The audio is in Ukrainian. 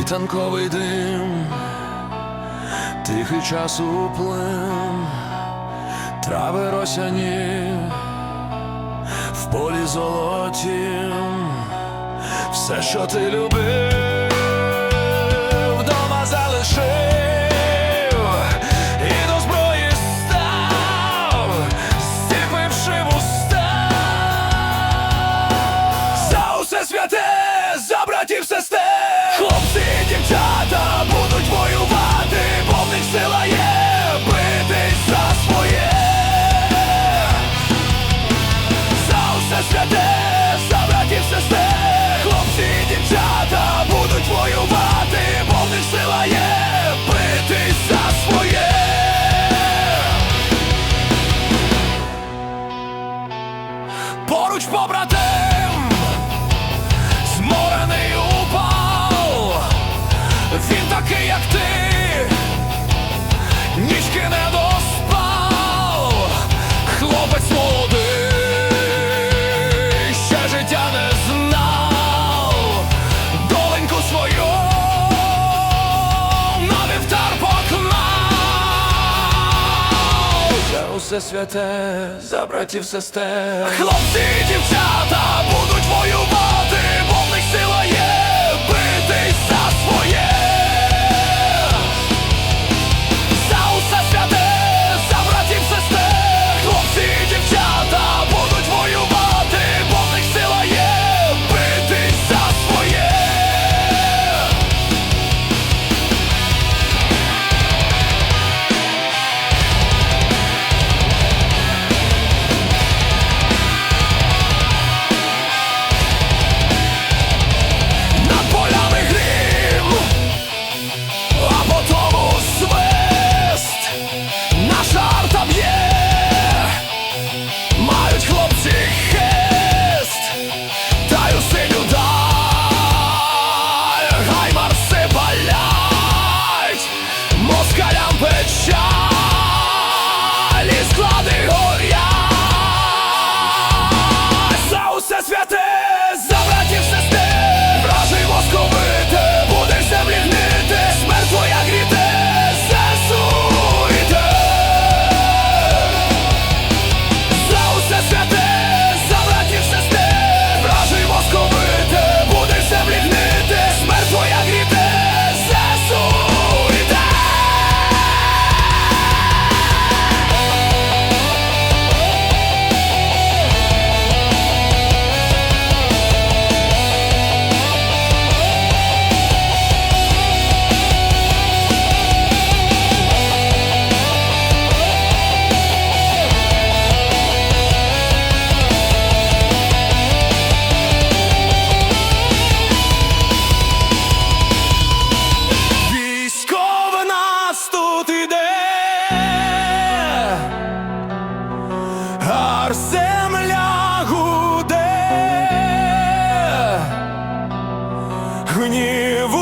і танковий дим, тихий час уплин, трави росяні в полі золотім, все, що ти любив. Just say. усе святе, за братів сестер, хлопці, дівчата. гнів.